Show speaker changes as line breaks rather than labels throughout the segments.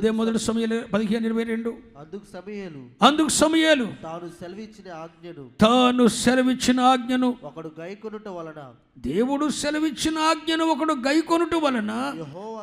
అదే మొదటి సమయాలు పదిహేను ఇరవై రెండు.
అందుకు సమయలు.
అందుకు సమయాలు.
తాను సెలవిచ్చిన ఆజ్ఞను.
తాను సెలవిచ్చిన ఆజ్ఞను.
ఒకడు గైకొనుట వలన.
దేవుడు సెలవిచ్చిన ఆజ్ఞను ఒకడు గైకొనుట వలన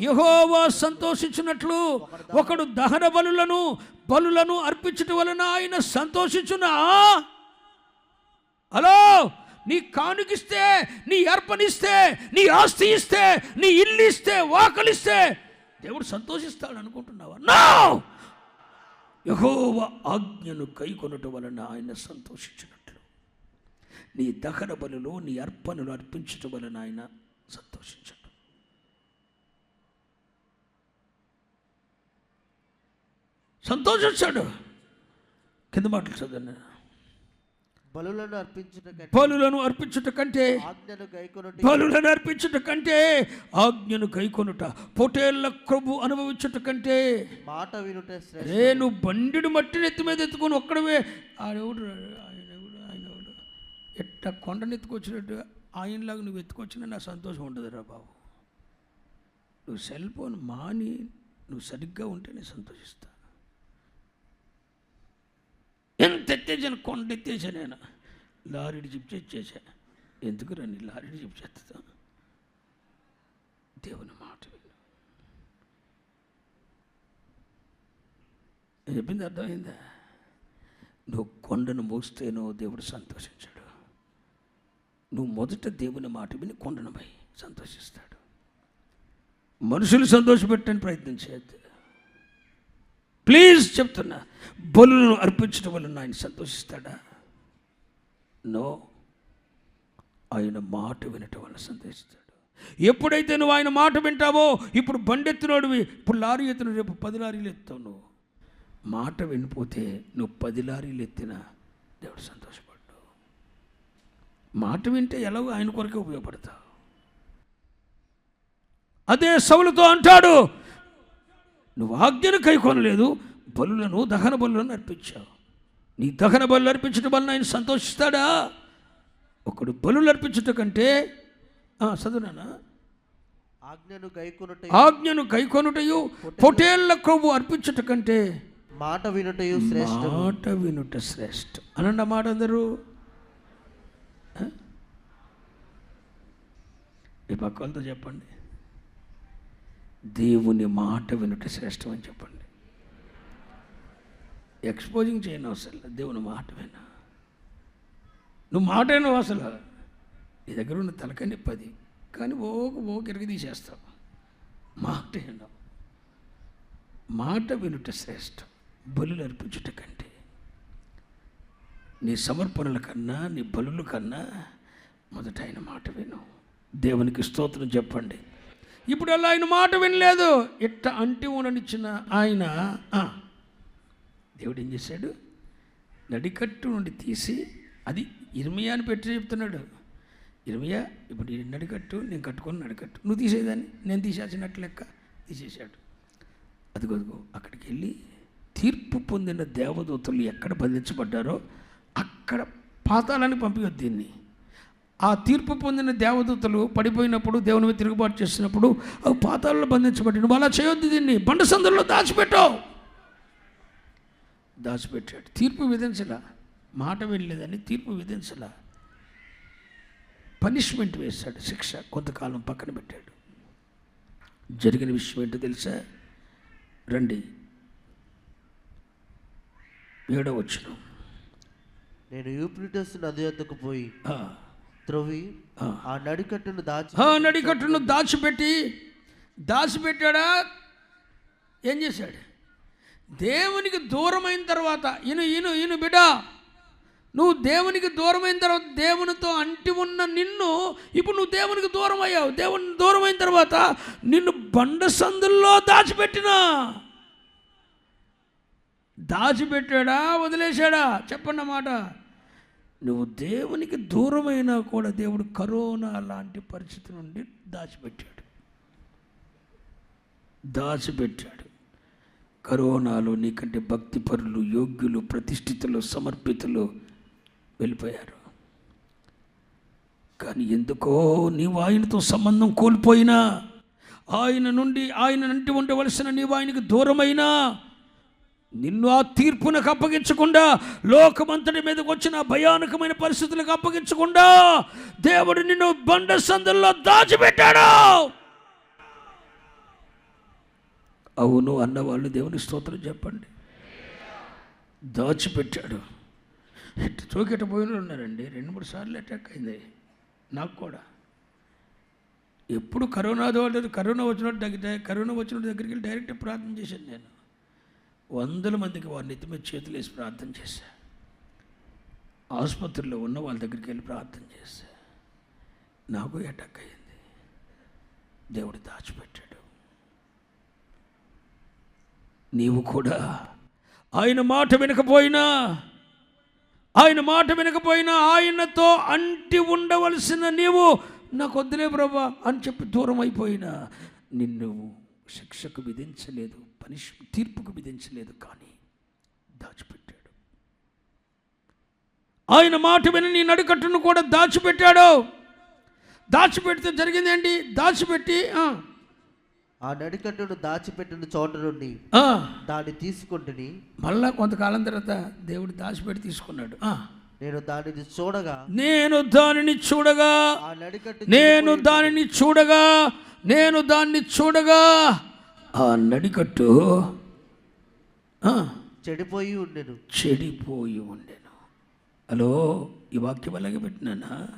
యెహోవా
సంతోషించినట్లు ఒకడు దహన బలులను బలులను అర్పించటం వలన ఆయన సంతోషించునా. హలో! నీ కానుకిస్తే నీ అర్పణిస్తే నీ ఆస్తి ఇస్తే నీ ఇల్లు ఇస్తే వాకలిస్తే దేవుడు సంతోషిస్తాడు అనుకుంటున్నావా? నా యహోవ ఆజ్ఞను కైకొనటం వలన ఆయన సంతోషించినట్లు. నీ దహన బలులు నీ అర్పణలు అర్పించటం వలన ఆయన సంతోషించడు. సంతోషించాడు. కింద మాటలు చదవండి.
బలులను అర్పించుట
బలులను అర్పించుట కంటే
ఆజ్ఞను గైకొనుట
బలులను అర్పించుట కంటే ఆజ్ఞను కైకొనుట పొటేళ్ళ క్రొవ్వు అనుభవించుట కంటే
మాట వినుట
నువ్వు బండిడు మట్టిని ఎత్తి మీద ఎత్తుకొని ఒక్కడవే ఆడెవడు ఆయన ఎవడు ఆయన ఎవడు ఎట్ట కొండను ఎత్తుకొచ్చినట్టు ఆయనలాగా నువ్వు ఎత్తుకొచ్చినా నా సంతోషం ఉండదురా బాబు. నువ్వు సెల్ ఫోన్ మాని నువ్వు సరిగ్గా ఉంటే నేను సంతోషిస్తా. ఎంత ఎత్తేసాను కొండ ఎత్తేసా నేను. లారీడి జిప్ చేసా ఎందుకు రండి లారీడి జిప్ చేస్తా దేవుని మాట విను. చెప్పింది అర్థమైందా? నువ్వు కొండను మోస్తేనో దేవుడు సంతోషించాడు. నువ్వు మొదట దేవుని మాట విని కొండను పోయి సంతోషిస్తాడు. మనుషులు సంతోషపెట్టని ప్రయత్నం చేయద్దు. ప్లీజ్ చెప్తున్నా బలులను అర్పించడం వలన ఆయన సంతోషిస్తాడా? నో. ఆయన మాట వినటం వల్ల సంతోషిస్తాడు. ఎప్పుడైతే నువ్వు ఆయన మాట వింటావో ఇప్పుడు బండెత్తినోడివి ఇప్పుడు లారీ ఎత్తున రేపు పది లారీలు ఎత్తావు నువ్వు. మాట వినిపోతే నువ్వు పది లారీలు ఎత్తినా దేవుడు సంతోషపడ్డు. మాట వింటే ఎలాగో ఆయన కొరకే ఉపయోగపడతావు. అదే సౌలుతో అంటాడు నువ్వు ఆజ్ఞను కైకొనలేదు బలులను దహన బలులను అర్పించావు. నీ దహన బలు అర్పించడం వలన ఆయన సంతోషిస్తాడా? ఒకడు బలులు అర్పించుట కంటే చదువునానా?
ఆజ్ఞను గైకొనుట
ఆజ్ఞను కైకొనుటయు పొటేళ్ళ కొవ్వు అర్పించుట కంటే
మాట వినుటయు శ్రేష్ఠ
మాట వినుట శ్రేష్ఠ అనండి మాట అందరూ? ఈ పక్కలతో చెప్పండి. దేవుని మాట వినుట శ్రేష్టమని చెప్పండి. ఎక్స్పోజింగ్ చేయను అసలు దేవుని మాట విన. నువ్వు మాట వినవు అసలు. నీ దగ్గర ఉన్న తలకని పది కానీ ఓకు ఓక ఇరిగి తీసేస్తావు. మాట వినవు. మాట వినుట శ్రేష్టం. బలులు అర్పించుట కంటే. నీ సమర్పణల కన్నా నీ బలుల కన్నా మొదట ఆయన మాట విను. దేవునికి స్తోత్రం చెప్పండి. ఇప్పుడు అలా ఆయన మాట వినలేదు. ఇట్ట అంటి ఉండనిచ్చిన ఆయన దేవుడు ఏం చేశాడు? నడికట్టు నుండి తీసి అది ఇర్మియా అని పెట్టి చెప్తున్నాడు. ఇర్మియా ఇప్పుడు ఈ నడికట్టు నేను కట్టుకొని నడికట్టు. నువ్వు తీసేదాన్ని నేను తీసేసినట్టు లెక్క తీసేశాడు. అదిగో అదిగో అక్కడికి వెళ్ళి తీర్పు పొందిన దేవదూతలు ఎక్కడ బంధించబడ్డారో అక్కడ పాతాలని పంపించొద్దు దీన్ని. ఆ తీర్పు పొందిన దేవదూతలు పడిపోయినప్పుడు దేవుని మీద తిరుగుబాటు చేసినప్పుడు అవి పాతాలలో బంధించబడి నువ్వు అలా చేయొద్దు దీన్ని. బండ సందులో దాచిపెట్టావు దాచిపెట్టాడు. తీర్పు విధించలా. మాట వెళ్ళలేదని తీర్పు విధించలా. పనిష్మెంట్ వేశాడు శిక్ష కొంతకాలం పక్కన పెట్టాడు. జరిగిన విషయం ఏంటో తెలుసా? రండి. ఏడో వచ్చిన
నేను యూప్రిటస్ నది వద్దకు పోయి త్రొవి
ఆ.
ఆ నడికట్టును దాచి
నడికట్టును దాచిపెట్టి దాచిపెట్టాడా? ఏం చేశాడు? దేవునికి దూరమైన తర్వాత ఇను ఇను ఇను బిడ్డ నువ్వు దేవునికి దూరమైన తర్వాత దేవునితో అంటి ఉన్న నిన్ను ఇప్పుడు నువ్వు దేవునికి దూరం అయ్యావు దేవుని దూరం అయిన తర్వాత నిన్ను బండ సందుల్లో దాచిపెట్టినా. దాచిపెట్టాడా? వదిలేశాడా? చెప్పండి మాట. నువ్వు దేవునికి దూరమైనా కూడా దేవుడు కరోనా లాంటి పరిస్థితి నుండి దాచిపెట్టాడు. దాచిపెట్టాడు. కరోనాలో నీకంటే భక్తిపరులు యోగ్యులు ప్రతిష్ఠితులు సమర్పితులు వెళ్ళిపోయారు. కానీ ఎందుకో నీవు ఆయనతో సంబంధం కోల్పోయినా ఆయన నుండి ఆయన నుండి ఉండవలసిన నీవు ఆయనకు దూరమైనా నిన్ను ఆ తీర్పునకు అప్పగించకుండా లోకమంతటి మీదకి వచ్చిన భయానకమైన పరిస్థితులకు అప్పగించకుండా దేవుడు నిన్ను బండ సందుల్లో దాచిపెట్టాడు. అవును అన్నవాళ్ళు దేవుని స్తోత్రం చెప్పండి. దాచిపెట్టాడు. ఇటు తోకిట పోయిన ఉన్నారండి. రెండు మూడు సార్లు అటాక్ అయింది. నాకు కూడా. ఎప్పుడు కరోనా వాళ్ళు కరోనా వచ్చినట్టు దగ్గర కరోనా వచ్చినట్టు దగ్గరికి వెళ్ళి డైరెక్ట్ ప్రార్థన చేశాను నేను. వందల మందికి వారి నెత్తిమీద చేతులు వేసి ప్రార్థన చేశా. ఆసుపత్రిలో ఉన్న వాళ్ళ దగ్గరికి వెళ్ళి ప్రార్థన చేశా. నాకు అటాక్ అయింది. దేవుడు దాచిపెట్టాడు. నీవు కూడా ఆయన మాట వినకపోయినా ఆయన మాట వినకపోయినా ఆయనతో అంటి ఉండవలసిన నీవు నాకు వద్దులే ప్రభా అని చెప్పి దూరం అయిపోయినా నిన్ను శిక్షకు విధించలేదు. పనిష్ తీర్పుకు విధించలేదు కానీ దాచిపెట్టాడు. ఆయన మాట విని నీ నడికట్టును కూడా దాచిపెట్టాడు. దాచిపెడితే జరిగిందేంటి దాచిపెట్టి ఆ,
నడికట్టును దాచిపెట్టిన చోట నుండి దాన్ని తీసుకుంటుని
మళ్ళా కొంతకాలం తర్వాత దేవుడు దాచిపెట్టి తీసుకున్నాడు.
నేను దానిని చూడగా
నేను దానిని చూడగా నేను దానిని చూడగా నేను దాన్ని చూడగా ఆ నడికట్టు
చెడిపోయి ఉండెను.
చెడిపోయి ఉండెను. హలో ఈ వాక్యం అలాగే పెట్టినానా?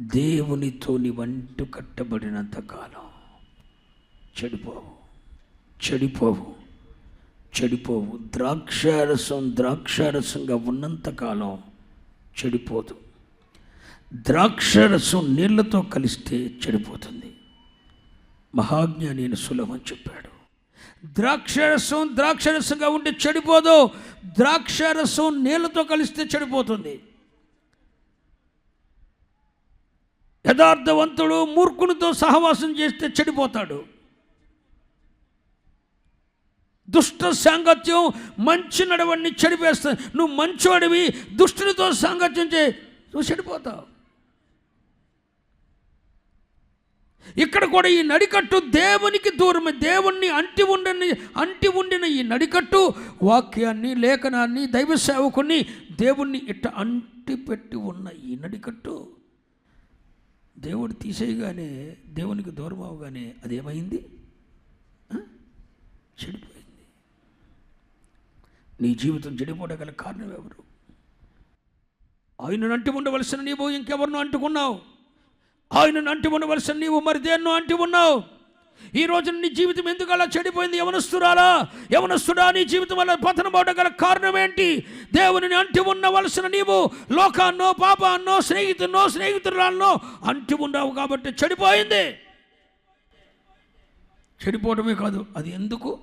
దేవునితో వంటు కట్టబడినంత కాలం చెడిపోవు చెడిపోవు చెడిపోవు. ద్రాక్షారసం ద్రాక్షారసంగా ఉన్నంతకాలం చెడిపోదు. ద్రాక్షరసం నీళ్ళతో కలిస్తే చెడిపోతుంది. మహాజ్ఞాని సులభం చెప్పాడు. ద్రాక్షరసం ద్రాక్షరసంగా ఉంటే చెడిపోదు. ద్రాక్షరసం నీళ్ళతో కలిస్తే చెడిపోతుంది. యథార్థవంతుడు మూర్ఖునితో సహవాసం చేస్తే చెడిపోతాడు. దుష్ట సాంగత్యం మంచి నడవడిని చెడిపేస్తా నువ్వు మంచివాడివి దుష్టునితో సాంగత్యం చే నువ్వు చెడిపోతావు. ఇక్కడ కూడా ఈ నడికట్టు దేవునికి దూరమే. దేవుణ్ణి అంటి ఉండని అంటి ఉండిన ఈ నడికట్టు వాక్యాన్ని లేఖనాన్ని దైవ సేవకుని దేవుణ్ణి ఇట్ట అంటి పెట్టి ఉన్న ఈ నడికట్టు దేవుడు తీసేయగానే దేవునికి దూరం అవగానే అదేమైంది? చెడిపోయింది. నీ జీవితం చెడిపోవడం కారణం ఎవరు? ఆయనను అంటి ఉండవలసిన నీవు ఇంకెవరినో అంటుకున్నావు. ఆయనను అంటి ఉండవలసిన నీవు మరి దేన్నో అంటి ఉన్నావు? ఈ రోజున నీ జీవితం ఎందుకు అలా చెడిపోయింది? యవనస్తురాలా యవనస్తుడా నీ జీవితం అలా పతనం అవడం గల కారణం ఏంటి? దేవుని అంటి ఉండవలసిన నీవు లోకాన్నో పాపాన్నో స్నేహితున్నో స్నేహితురాలనో అంటి ఉండవు కాబట్టి చెడిపోయింది. చెడిపోవడమే కాదు అది ఎందుకు?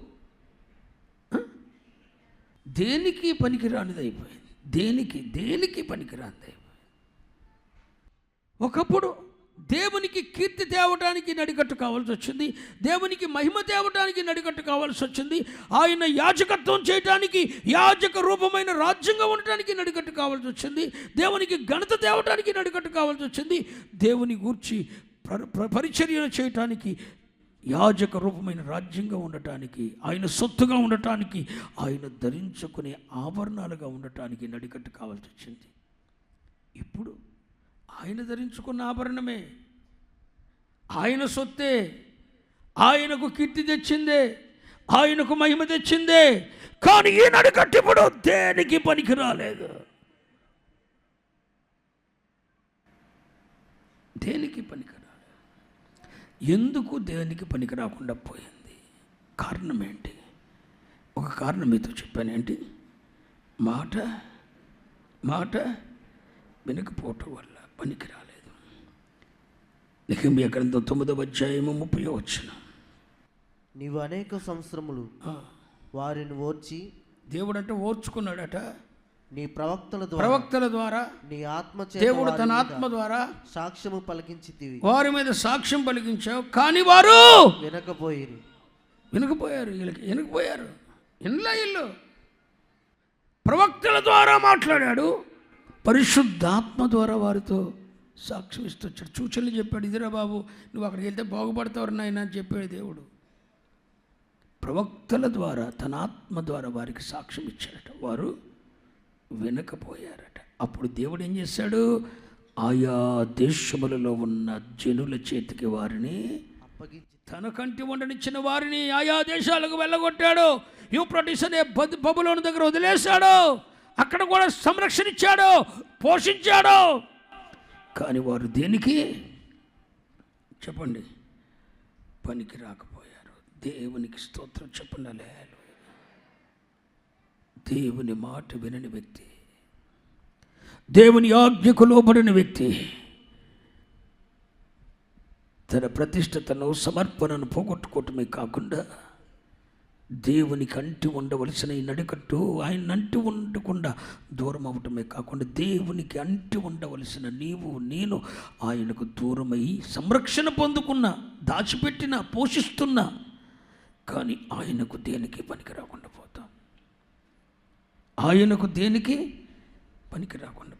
దేనికి పనికిరానిది అయిపోయింది? దేనికి దేనికి పనికిరానిది అయిపోయింది? ఒకప్పుడు దేవునికి కీర్తి తేవటానికి నడికట్టు కావాల్సి వచ్చింది. దేవునికి మహిమ తేవటానికి నడికట్టు కావాల్సి వచ్చింది. ఆయన యాజకత్వం చేయటానికి యాజక రూపమైన రాజ్యంగా ఉండటానికి నడికట్టు కావాల్సి వచ్చింది. దేవునికి ఘనత తేవటానికి నడికట్టు కావాల్సి వచ్చింది. దేవుని గూర్చి ప్ర- ప్ర- పరిచర్య చేయటానికి యాజక రూపమైన రాజ్యంగా ఉండటానికి ఆయన సొత్తుగా ఉండటానికి ఆయన ధరించుకునే ఆభరణాలుగా ఉండటానికి నడికట్టు కావాల్సి వచ్చింది. ఇప్పుడు ఆయన ధరించుకున్న ఆభరణమే. ఆయన సొత్తే ఆయనకు కీర్తి తెచ్చిందే ఆయనకు మహిమ తెచ్చిందే కానీ ఈనాడు కట్టిప్పుడు దేనికి పనికి రాలేదు దేనికి పనికి రాలేదు ఎందుకు దేనికి పనికి రాకుండా పోయింది? కారణం ఏంటి? ఒక కారణం మీతో చెప్పాను ఏంటి? మాట మాట వెనకపోవటం వల్ల పనికి రాలేదు నిహమ్య గ్రంథం తొమ్మిదవ అధ్యాయము ముప్పై వచ్చిన
నీవు అనేక సంవత్సరములు వారిని ఓర్చి
దేవుడు అంటే ఓర్చుకున్నాడట.
నీ ప్రవక్తల ద్వారా
ప్రవక్తల ద్వారా
నీ ఆత్మ
దేవుడు తన ఆత్మ ద్వారా
సాక్ష్యము పలికించితివి.
వారి మీద సాక్ష్యం పలికించావు. కానీ వారు
వినకపోయిరి.
వినకపోయారు వీళ్ళకి. వినకపోయారు. ఇండ్ల ఇల్లు ప్రవక్తల ద్వారా మాట్లాడాడు. పరిశుద్ధాత్మ ద్వారా వారితో సాక్ష్యం ఇస్తొచ్చాడు. సూచనలు చెప్పాడు ఇదిరా బాబు నువ్వు అక్కడికి వెళ్తే బాగుపడతావు నాయన అని చెప్పాడు దేవుడు. ప్రవక్తల ద్వారా తన ఆత్మ ద్వారా వారికి సాక్ష్యం ఇచ్చాడట. వారు వినకపోయారట. అప్పుడు దేవుడు ఏం చేశాడు? ఆయా దేశములలో ఉన్న జనుల చేతికి వారిని
అప్పగించి
తన కంటి వండనిచ్చిన వారిని ఆయా దేశాలకు వెళ్ళగొట్టాడు. యూప్రటిస్ అనే బబులోని దగ్గర వదిలేశాడు. అక్కడ కూడా సంరక్షణ ఇచ్చాడు పోషించాడు. కానీ వారు దేనికి? చెప్పండి. పనికి రాకపోయారు. దేవునికి స్తోత్రం చెప్పండి. దేవుని మాట వినని వ్యక్తి దేవుని ఆజ్ఞకు లోబడిన వ్యక్తి తన ప్రతిష్టతను సమర్పణను పోగొట్టుకోవటమే కాకుండా దేవునికి అంటి ఉండవలసిన ఈ నడికట్టు ఆయన అంటి ఉండకుండా దూరం అవటమే కాకుండా దేవునికి అంటి ఉండవలసిన నీవు నేను ఆయనకు దూరమై సంరక్షణ పొందుకున్న దాచిపెట్టిన పోషిస్తున్నా కానీ ఆయనకు దేనికి పనికి రాకుండా పోతాం? ఆయనకు దేనికి పనికి రాకుండా